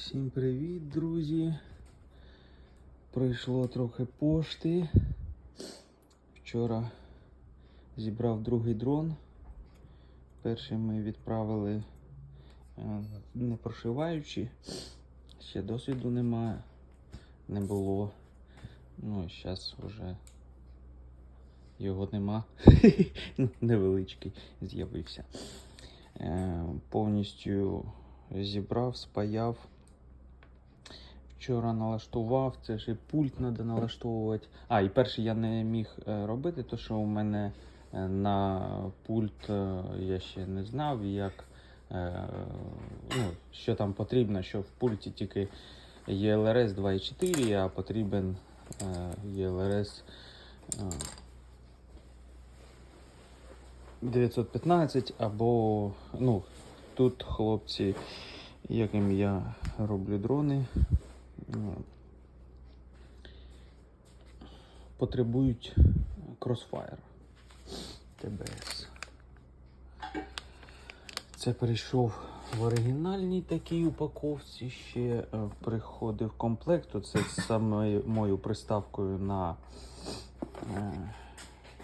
Всім привіт, друзі. Прийшло трохи пошти. Вчора зібрав другий дрон. Перший ми відправили е, не прошиваючи. Ще досвіду немає. Не було. Ну, і зараз вже його нема. Невеличкий з'явився. Е, Повністю зібрав, спаяв. Вчора налаштував, це і пульт треба налаштовувати. А, і перший я не міг е, робити, тому що у мене е, на пульт е, я ще не знав, як, ну, що там потрібно, що в пульті тільки ELRS 2.4, а потрібен е, 915 або ну, тут хлопці, яким я роблю дрони, потребують Crossfire ТБС. Це перейшов в оригінальній такій упаковці. Ще е, приходив комплект. Це з самою мою приставкою на е,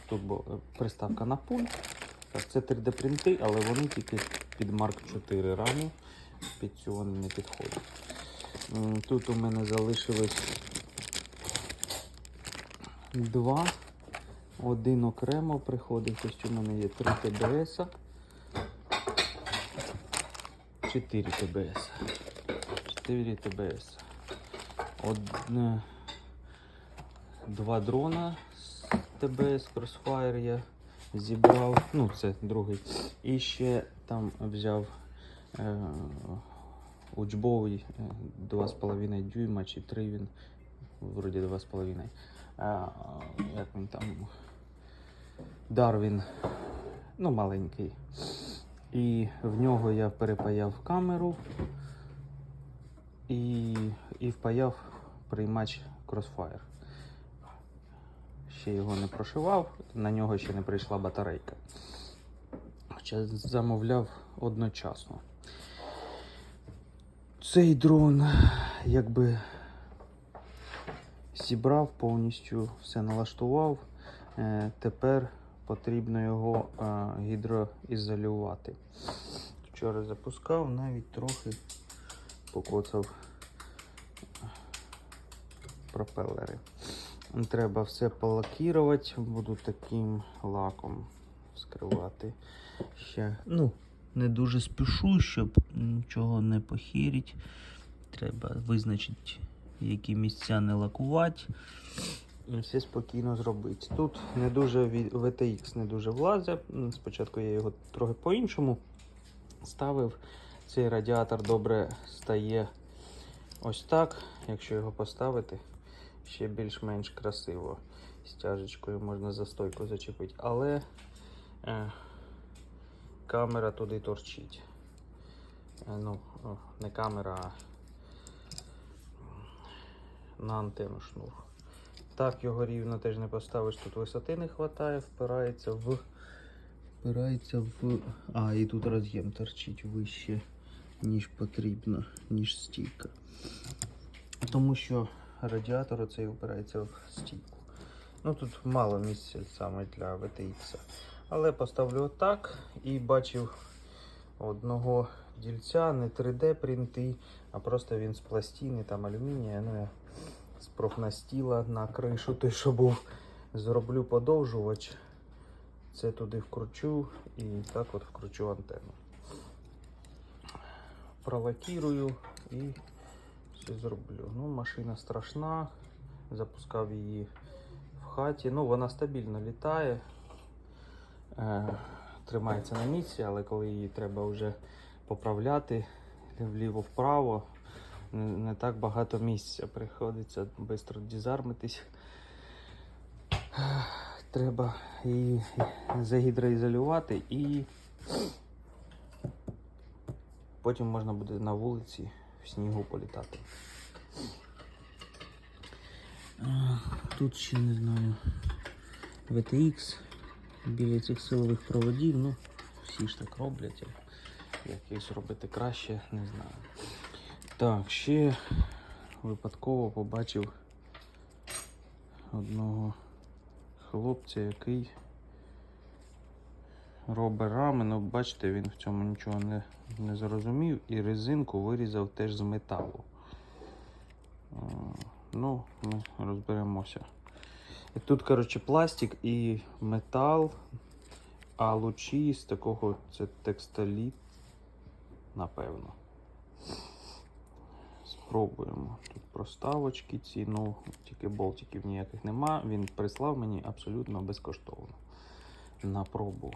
тут бу- е, приставка на пульт. Це 3D принти, але вони тільки під Mark 4 раму. Під вони не підходять. Тут у мене залишилось два. Один окремо приходить, ось у мене є 3 ТБС. 4 ТБС. 4 ТБС. Одне, два дрона з ТБС Crossfire я зібрав. Ну, це другий. І ще там взяв е, учбовий е, 2,5 дюйма чи 3 він. Вроді 2,5. А, як він там. Дарвін. Ну, маленький. І в нього я перепаяв камеру і, і впаяв приймач Crossfire. Ще його не прошивав, на нього ще не прийшла батарейка. Хоча замовляв одночасно. Цей дрон якби зібрав повністю, все налаштував. Е, Тепер потрібно його е, гідроізолювати. Вчора запускав, навіть трохи покоцав пропелери. Треба все полакірувати, буду таким лаком скривати. Ще, ну, не дуже спішу, щоб нічого не похірить. Треба визначити, які місця не лакувати. Все спокійно зробити. Тут не дуже VTX не дуже влазить. Спочатку я його трохи по-іншому ставив. Цей радіатор добре стає ось так. Якщо його поставити, ще більш-менш красиво. Стяжечкою можна за стойку зачепити. Але е, камера туди торчить. Е, ну, не камера, а на антенну шнур. Так його рівно теж не поставиш, тут висоти не вистачає, впирається в. Впирається в. А, і тут роз'єм торчить вище, ніж потрібно, ніж стійка. Тому що радіатор цей впирається в стійку. Ну тут мало місця саме для VTX. Але поставлю отак і бачив одного дільця, не 3D принти, а просто він з пластини, там алюмінія. Ну, я з профнастіла на кришу, той, що був, зроблю подовжувач. Це туди вкручу і так от вкручу антенну. Пролакірую і все зроблю. Ну, машина страшна. Запускав її в хаті. Ну, вона стабільно літає, тримається на місці, але коли її треба вже поправляти вліво-вправо, не, так багато місця. Приходиться швидко дізармитись. Треба її загідроізолювати і потім можна буде на вулиці в снігу політати. Тут ще не знаю VTX біля цих силових проводів, ну всі ж так роблять. Якийсь робити краще, не знаю. Так, ще випадково побачив одного хлопця, який робить рами. Ну, бачите, він в цьому нічого не, не зрозумів і резинку вирізав теж з металу. Ну, ми розберемося. Тут, коротше, пластик і метал, а лучі з такого це текстоліт, напевно. Спробуємо. Тут проставочки ці, ну, тільки болтиків ніяких нема. Він прислав мені абсолютно безкоштовно. На пробу.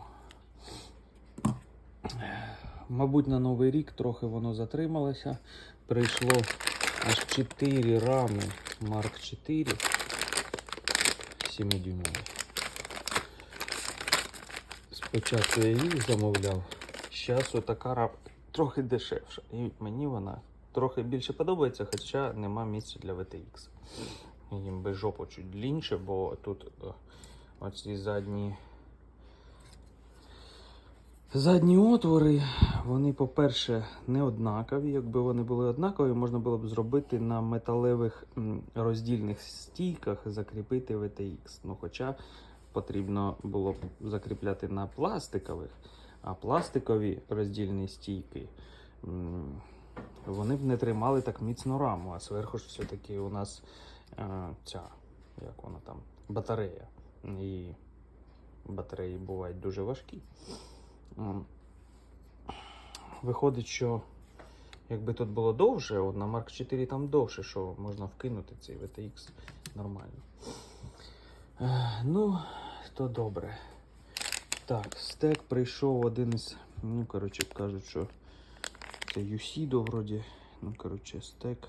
Мабуть, на Новий рік трохи воно затрималося. Прийшло аж 4 рами Mark 4 7 дюймові. Спочатку я їх замовляв, зараз отака трохи дешевша. І мені вона трохи більше подобається, хоча нема місця для VTX. Їм би жопу чуть длінше, бо тут е, оці задні. Задні отвори, вони, по-перше, не однакові. Якби вони були однакові, можна було б зробити на металевих роздільних стійках, закріпити VTX. Ну, хоча потрібно було б закріпляти на пластикових, а пластикові роздільні стійки вони б не тримали так міцно раму, а зверху ж все-таки у нас е, ця, як вона там, батарея. І батареї бувають дуже важкі. Виходить, що якби тут було довше, от на Mark 4 там довше, що можна вкинути цей VTX нормально. Е, Ну, то добре. Так, стек прийшов один із. Ну, коротше, кажуть, що це Юсідо вроді. Ну, коротше, стек.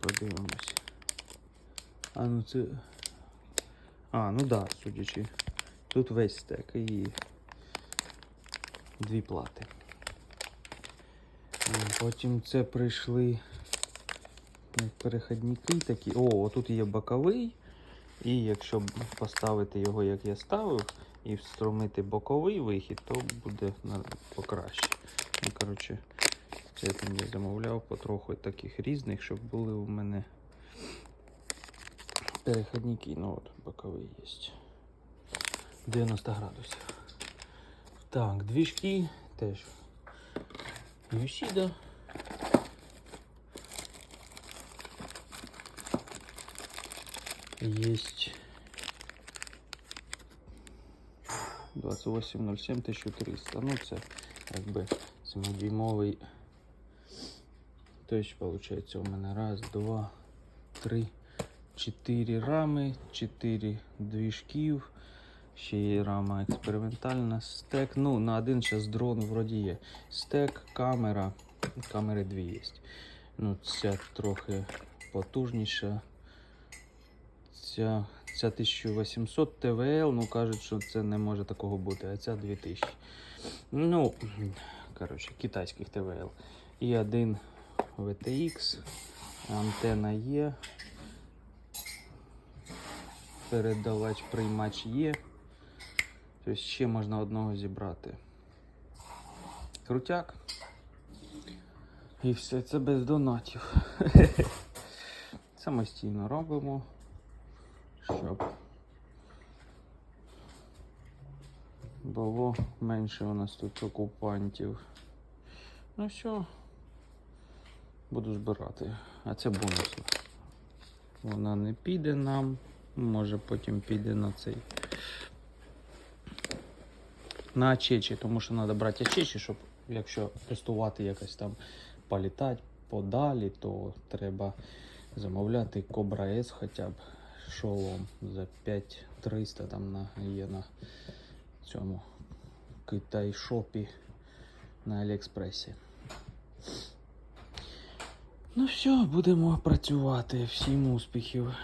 Подивимось. А, ну це. А, ну да, судячи. Тут весь стек і дві плати. Потім це прийшли перехідники такі. О, тут є боковий. І якщо поставити його, як я ставив, і встромити боковий вихід, то буде покраще. Ну, коротше, це там я замовляв потроху таких різних, щоб були у мене перехідники. Ну от, боковий є. 90 градусів. Так, двіжки теж. Юсіда. Есть 2807 1300. Ну, це якби 7-дюймовий. Тобто, виходить, у мене раз, два, три, чотири рами, чотири двіжків. Ще є рама експериментальна, стек. Ну, на один зараз дрон вроді є. Стек, камера. Камери дві є. Ну, ця трохи потужніша. Ця, ця 1800 ТВЛ, ну кажуть, що це не може такого бути, а ця 2000. Ну, коротше, китайських ТВЛ. І один VTX, антена є. Передавач приймач є. Тобто ще можна одного зібрати. Крутяк. І все це без донатів. Самостійно робимо, щоб було менше у нас тут окупантів. Ну все, буду збирати. А це бонусно. Вона не піде нам, може потім піде на цей. На Ачечі, тому що треба брати Ачечі, щоб якщо тестувати якось там політати подалі, то треба замовляти Cobra S хоча б шолом за 5300 там на, є на цьому Китай-шопі на Аліекспресі. Ну все, будемо працювати. Всім успіхів.